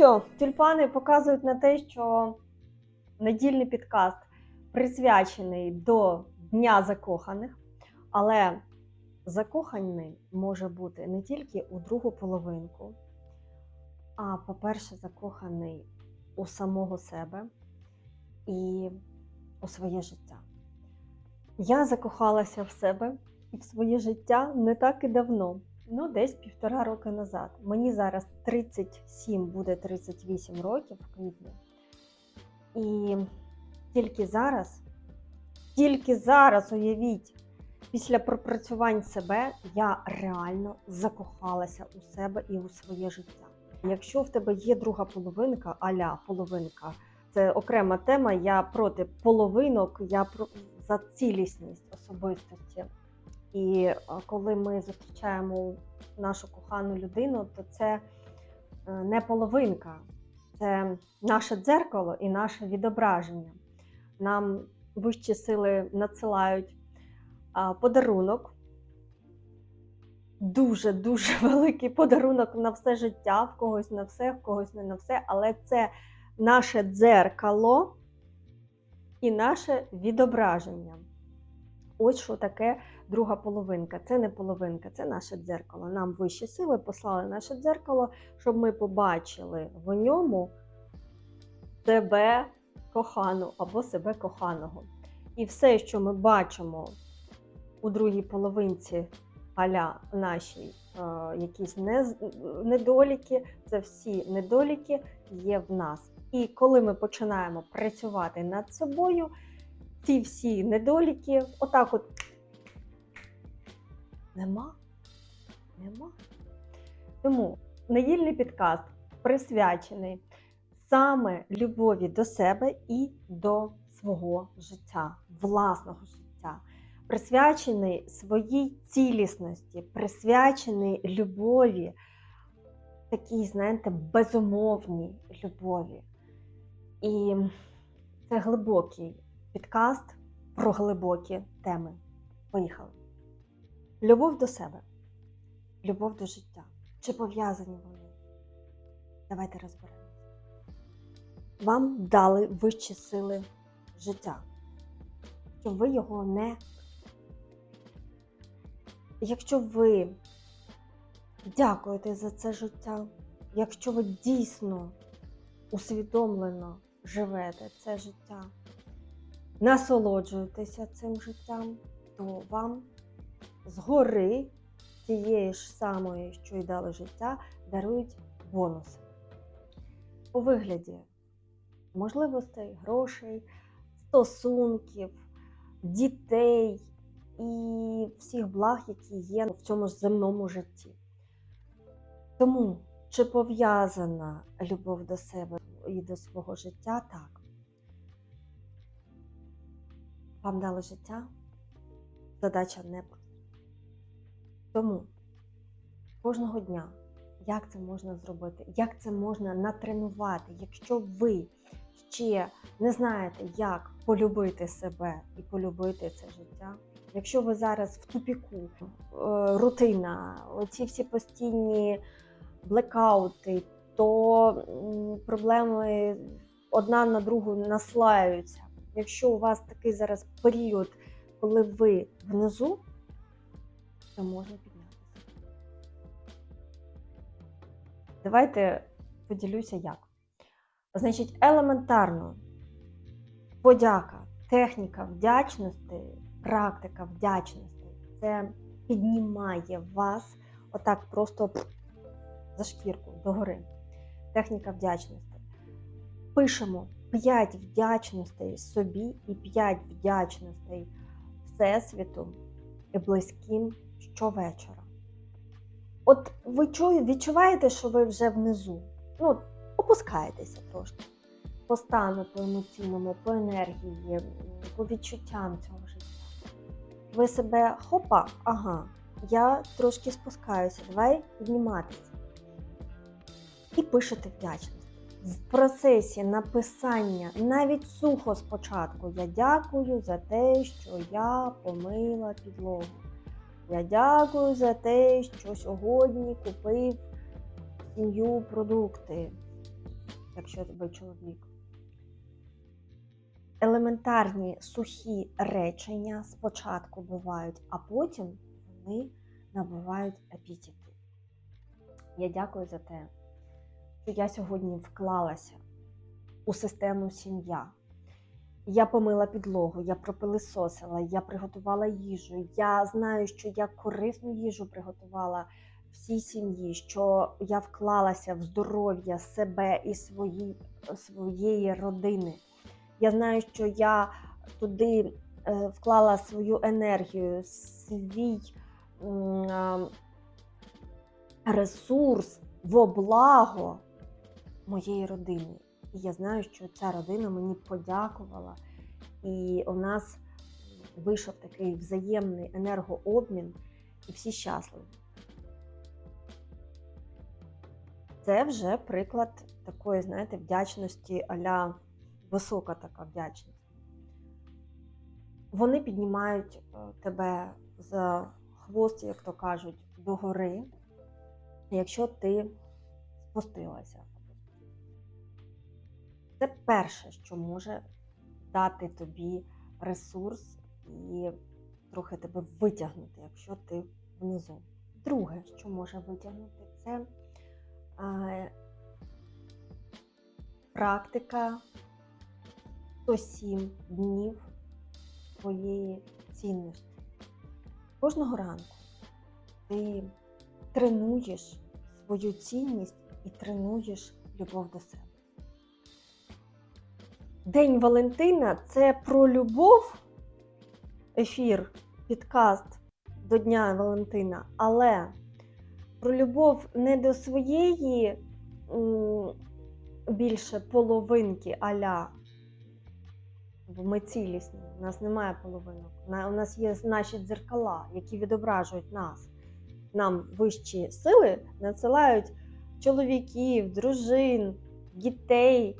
Що, тюльпани показують на те, що недільний підкаст присвячений до Дня закоханих, але закоханий може бути не тільки у другу половинку, а, по-перше, закоханий у самого себе і у своє життя. Я закохалася в себе і в своє життя не так і давно. Ну, десь півтора роки назад. Мені зараз 37, буде 38 років в квітні. І тільки зараз, тільки зараз, уявіть, після пропрацювань себе я реально закохалася у себе і у своє життя. Якщо в тебе є друга половинка, аля половинка, це окрема тема. Я проти половинок, я за цілісність особистості. І е, коли ми зустрічаємо нашу кохану людину, то це е, не половинка, це наше дзеркало і наше відображення. Нам вищі сили надсилають подарунок, дуже-дуже великий подарунок на все життя, в когось на все, в когось не на все, але це наше дзеркало і наше відображення. Ось що таке друга половинка. Це не половинка, це наше дзеркало. Нам вищі сили послали наше дзеркало, щоб ми побачили в ньому себе кохану або себе коханого. І все, що ми бачимо у другій половинці аля нашій е, якісь не, недоліки, це всі недоліки є в нас. І коли ми починаємо працювати над собою, ці всі недоліки, отак от нема. Нема. Тому недільний підкаст присвячений саме любові до себе і до свого життя, власного життя, присвячений своїй цілісності, присвячений любові, такій, знаєте, безумовній любові. І це глибокий підкаст про глибокі теми. Поїхали. Любов до себе, любов до життя. Чи пов'язані вони? Давайте розберемося. Вам дали вищі сили життя, щоб ви його не. Якщо ви дякуєте за це життя, якщо ви дійсно усвідомлено живете це життя, насолоджуєтеся цим життям, то вам згори тієї ж самої, що й дали життя, дарують бонуси. У вигляді можливостей, грошей, стосунків, дітей і всіх благ, які є в цьому земному житті. Тому, чи пов'язана любов до себе і до свого життя, так. Вам дали життя, задача не. Тому кожного дня, як це можна зробити, як це можна натренувати, якщо ви ще не знаєте, як полюбити себе і полюбити це життя. Якщо ви зараз в тупіку, е, рутина, оці всі постійні блекаути, то проблеми одна на другу наслаюються. Якщо у вас такий зараз період, коли ви внизу, то можна піднятися. Давайте поділюся як. Значить, елементарно подяка, техніка вдячності, практика вдячності це піднімає вас отак просто за шкірку догори. Техніка вдячності. Пишемо 5 вдячностей собі і 5 вдячностей Всесвіту і близьким щовечора. От ви відчуваєте, що ви вже внизу. Ну, опускаєтеся трошки по стану, по емоційному, по енергії, по відчуттям цього життя. Ви себе хопа, ага, я трошки спускаюся, давай підніматися. І пишете вдячність. В процесі написання навіть сухо спочатку я дякую за те, що я помила підлогу. Я дякую за те, що сьогодні купив сім'ю продукти, якщо ви чоловік. Елементарні сухі речення спочатку бувають, а потім вони набувають апетити. Я дякую за те, що я сьогодні вклалася у систему сім'я. Я помила підлогу, я пропилисосила, я приготувала їжу. Я знаю, що я корисну їжу приготувала всій сім'ї, що я вклалася в здоров'я себе і свої, своєї родини. Я знаю, що я туди е, вклала свою енергію, свій ресурс во благо моєї родини. І я знаю, що ця родина мені подякувала, і у нас вийшов такий взаємний енергообмін, і всі щасливі. Це вже приклад такої, знаєте, вдячності аля висока така вдячність. Вони піднімають е, тебе за хвост, як то кажуть, догори, якщо ти спустилася. Це перше, що може дати тобі ресурс і трохи тебе витягнути, якщо ти внизу. Друге, що може витягнути, це е, практика 107 днів своєї цінності. Кожного ранку ти тренуєш свою цінність і тренуєш любов до себе. День Валентина це про любов, ефір, підкаст до Дня Валентина, але про любов не до своєї більше половинки аля. Бо ми цілісні, у нас немає половинок. У нас є наші дзеркала, які відображують нас. Нам вищі сили надсилають чоловіків, дружин, дітей.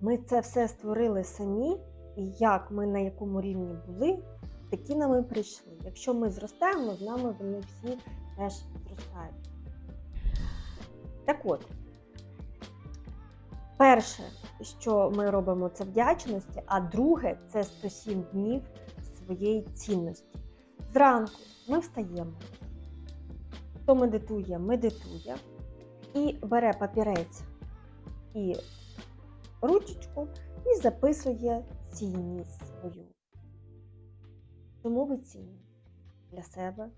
Ми це все створили самі, і як ми на якому рівні були, такі нам і прийшли. Якщо ми зростаємо, з нами вони всі теж зростають. Так от, перше, що ми робимо, це вдячності, а друге це 107 днів своєї цінності. Зранку ми встаємо. Хто медитує, медитує і бере папірець і ручечку і записує цінність свою. Чому ви цінні? Для себе,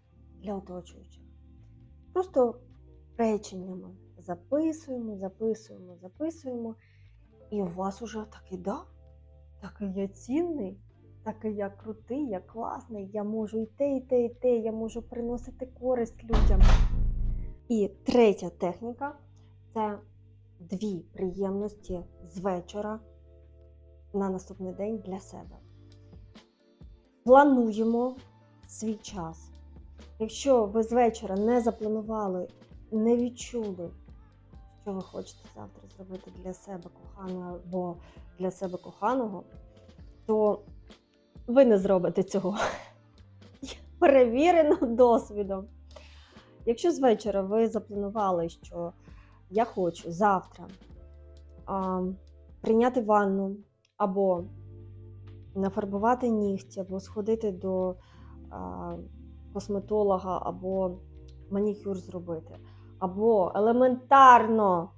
для оточуючих. Просто реченнями записуємо, записуємо, записуємо. І у вас уже такий, да, такий я цінний, такий я крутий, я класний, я можу і те, і те, і те, я можу приносити користь людям. І третя техніка це дві приємності з вечора на наступний день для себе. Плануємо свій час. Якщо ви з вечора не запланували, не відчули, що ви хочете завтра зробити для себе коханого або для себе коханого, то ви не зробите цього. Перевірено досвідом. Якщо з вечора ви запланували, що я хочу завтра а, прийняти ванну, або нафарбувати нігті, або сходити до а, косметолога, або манікюр зробити, або елементарно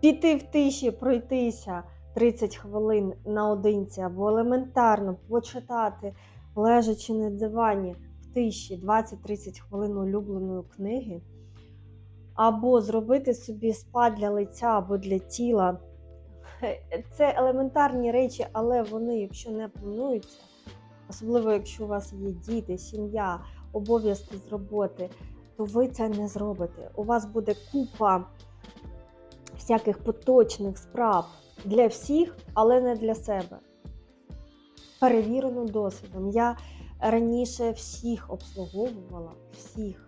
піти в тиші, пройтися 30 хвилин наодинці, або елементарно почитати, лежачи на дивані в тиші 20-30 хвилин улюбленої книги або зробити собі спа для лиця або для тіла. Це елементарні речі, але вони, якщо не плануються, особливо якщо у вас є діти, сім'я, обов'язки з роботи, то ви це не зробите. У вас буде купа всяких поточних справ для всіх, але не для себе. Перевірено досвідом. Я раніше всіх обслуговувала, всіх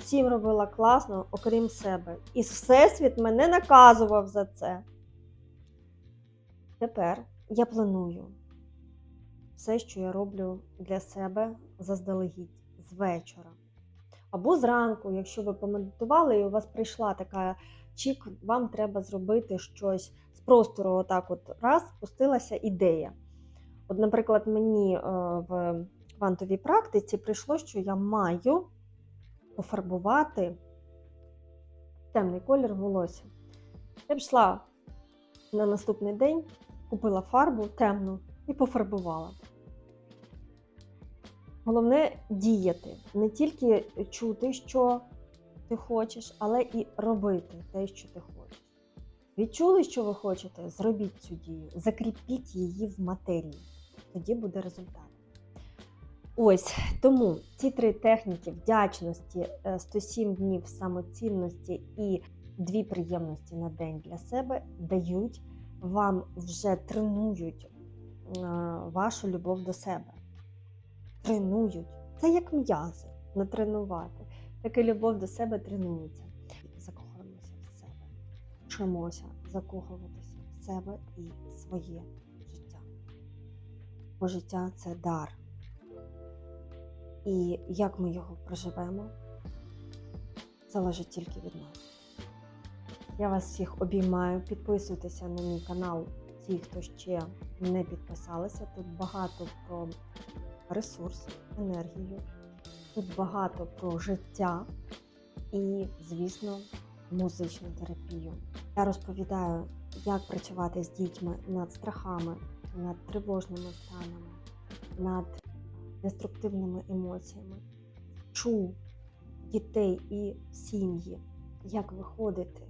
всім робила класно, окрім себе. І Всесвіт мене наказував за це. Тепер я планую все, що я роблю для себе заздалегідь з вечора. Або зранку, якщо ви помедитували і у вас прийшла така чік, вам треба зробити щось з простору, отак от раз, спустилася ідея. От, наприклад, мені е, в квантовій практиці прийшло, що я маю пофарбувати темний колір волосся. Я пішла на наступний день, купила фарбу темну і пофарбувала. Головне діяти, не тільки чути, що ти хочеш, але і робити те, що ти хочеш. Відчули, що ви хочете, зробіть цю дію, закріпіть її в матерії. Тоді буде результат. Ось тому ці три техніки вдячності, е, 107 днів самоцінності і дві приємності на день для себе дають вам вже тренують е, вашу любов до себе. Тренують. Це як м'язи натренувати. Так і любов до себе тренується. Закохуємося в себе. Вчимося закохуватися в себе і своє життя. Бо життя це дар. І як ми його проживемо, залежить тільки від нас. Я вас всіх обіймаю. Підписуйтеся на мій канал, ті, хто ще не підписалися. Тут багато про ресурс, енергію, тут багато про життя і, звісно, музичну терапію. Я розповідаю, як працювати з дітьми над страхами, над тривожними станами, над деструктивними емоціями. Вчу дітей і сім'ї, як виходити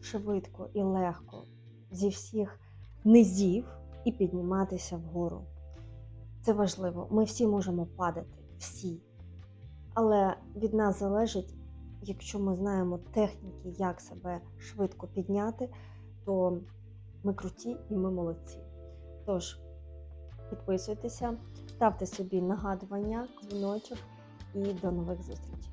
швидко і легко зі всіх низів і підніматися вгору. Це важливо. Ми всі можемо падати, всі. Але від нас залежить, якщо ми знаємо техніки, як себе швидко підняти, то ми круті і ми молодці. Тож, підписуйтеся, ставте собі нагадування, дзвіночок і до нових зустрічей.